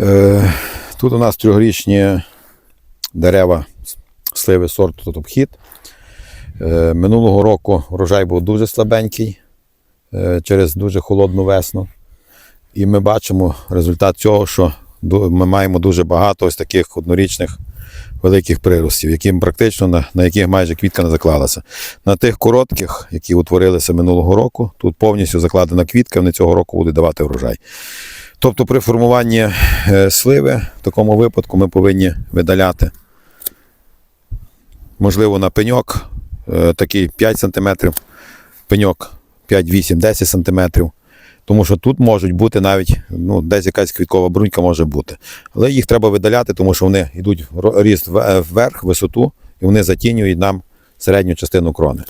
Е, Тут у нас трьохрічні дерева сливи сорту тут обхід. Е, Минулого року врожай був дуже слабенький е, через дуже холодну весну. І ми бачимо результат цього, що ми маємо дуже багато ось таких однорічних великих приростів, які практично на, на яких майже квітка не заклалася. На тих коротких, які утворилися минулого року, тут повністю закладена квітка, вони цього року будуть давати врожай. Тобто при формуванні е, сливи в такому випадку ми повинні видаляти, можливо, на пеньок е, такий 5 см, пеньок 5, 8, 10 см. Тому що тут можуть бути навіть ну, десь якась квіткова брунька може бути. Але їх треба видаляти, тому що вони йдуть в ріст в- е, вверх, висоту, і вони затінюють нам середню частину крони.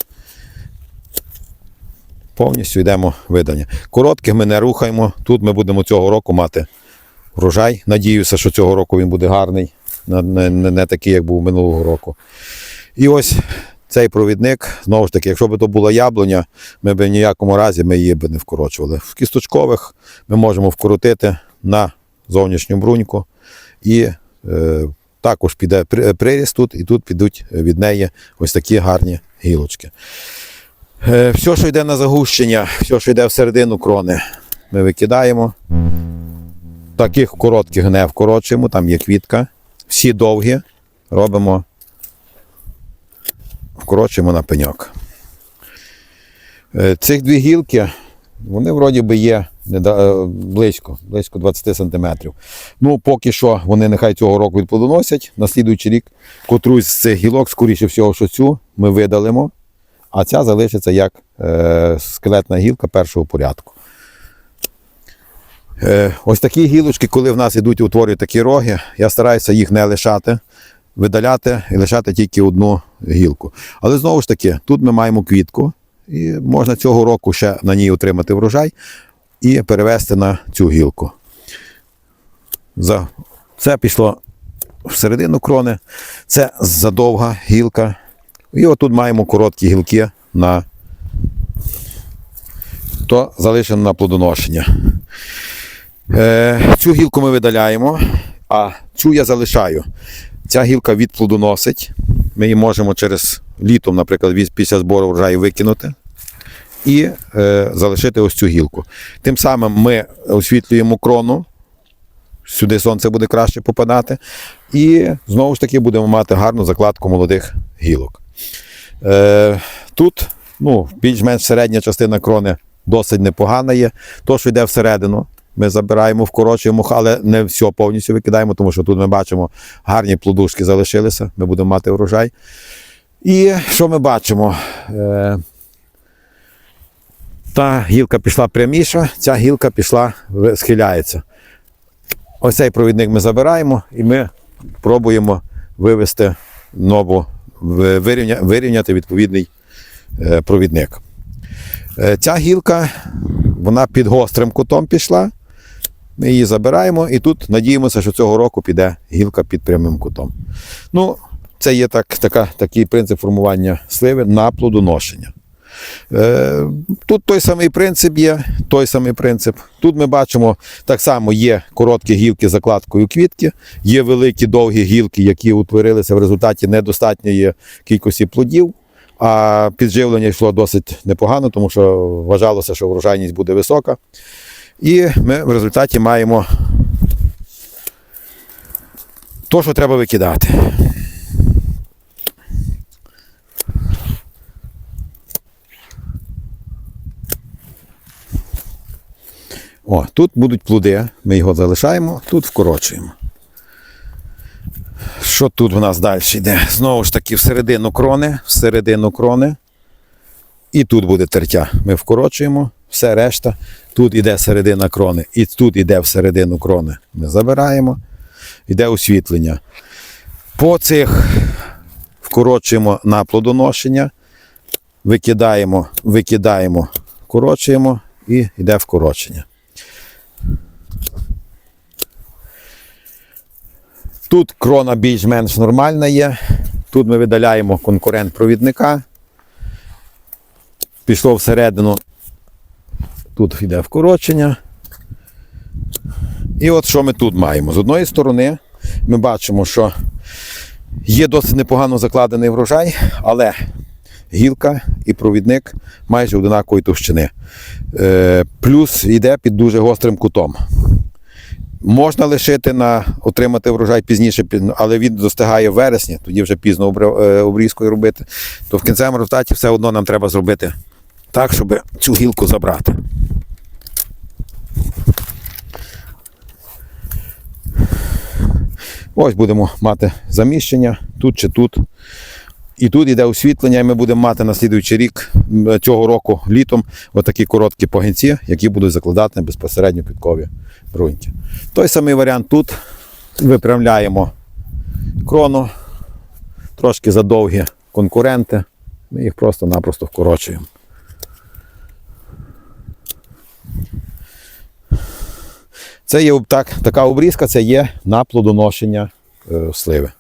Повністю йдемо видання. Коротких ми не рухаємо. Тут ми будемо цього року мати врожай. Надіюся, що цього року він буде гарний, не, не, не такий, як був минулого року. І ось цей провідник, знову ж таки, якщо б то була яблуня, ми б в ніякому разі ми її б не вкорочували. В кісточкових ми можемо вкоротити на зовнішню бруньку і е, також піде приріст тут, і тут підуть від неї ось такі гарні гілочки. Е, Все, що йде на загущення, все, що йде всередину крони, ми викидаємо. Таких коротких не вкорочуємо, там є квітка. Всі довгі робимо, вкорочуємо на пеньок. Е, Цих дві гілки, вони вроді би є е, близько, близько 20 см. Ну, поки що вони нехай цього року відплодоносять. На слідуючий рік котрусь з цих гілок, скоріше всього, що цю ми видалимо, а ця залишиться як е, скелетна гілка першого порядку. Е, ось такі гілочки, коли в нас йдуть утворюють такі роги, я стараюся їх не лишати, видаляти і лишати тільки одну гілку. Але знову ж таки, тут ми маємо квітку, і можна цього року ще на ній отримати врожай і перевести на цю гілку. Це пішло всередину крони, це задовга гілка. І отут маємо короткі гілки на то залишено на плодоношення. Е, цю гілку ми видаляємо, а цю я залишаю. Ця гілка відплодоносить. Ми її можемо через літом, наприклад, після збору врожаю викинути і е, залишити ось цю гілку. Тим самим ми освітлюємо крону. Сюди сонце буде краще попадати. І знову ж таки будемо мати гарну закладку молодих гілок. Е, тут ну, більш-менш середня частина крони досить непогана є. То, що йде всередину, ми забираємо, вкорочуємо, але не все повністю викидаємо, тому що тут ми бачимо, гарні плодушки залишилися, ми будемо мати врожай. І що ми бачимо? Е, та гілка пішла пряміша, ця гілка пішла, схиляється. Ось цей провідник ми забираємо і ми пробуємо вивести нову, вирівня, вирівняти відповідний е, провідник. Е, Ця гілка, вона під гострим кутом пішла. Ми її забираємо і тут надіємося, що цього року піде гілка під прямим кутом. Ну, це є так, така, такий принцип формування сливи на плодоношення. Е, Тут той самий принцип є, той самий принцип. Тут ми бачимо, так само є короткі гілки закладкою квітки, є великі довгі гілки, які утворилися в результаті недостатньої кількості плодів. А підживлення йшло досить непогано, тому що вважалося, що врожайність буде висока. І ми в результаті маємо то, що треба викидати. О, тут будуть плоди, ми його залишаємо, тут вкорочуємо. Що тут у нас далі йде? Знову ж таки, всередину крони, всередину крони. І тут буде тертя. Ми вкорочуємо, все решта. Тут іде середина крони, і тут іде всередину крони. Ми забираємо, йде освітлення. По цих вкорочуємо на плодоношення, викидаємо, викидаємо, вкорочуємо і йде вкорочення. Тут крона більш-менш нормальна є. Тут ми видаляємо конкурент провідника. Пішло всередину. Тут йде вкорочення. І от що ми тут маємо? З одної сторони, ми бачимо, що є досить непогано закладений врожай, але гілка і провідник майже одинакової товщини. Е, плюс йде під дуже гострим кутом. Можна лишити на отримати врожай пізніше, але він достигає в вересні, тоді вже пізно е, обрізкою робити. То в кінцевому результаті все одно нам треба зробити так, щоб цю гілку забрати. Ось будемо мати заміщення тут чи тут. І тут йде освітлення, і ми будемо мати на слідуючий рік цього року літом отакі короткі погінці, які будуть закладати безпосередньо підкові ґрунті. Той самий варіант тут виправляємо крону, трошки задовгі конкуренти. Ми їх просто-напросто вкорочуємо. Це є так, така обрізка, це є на плодоношення е, сливи.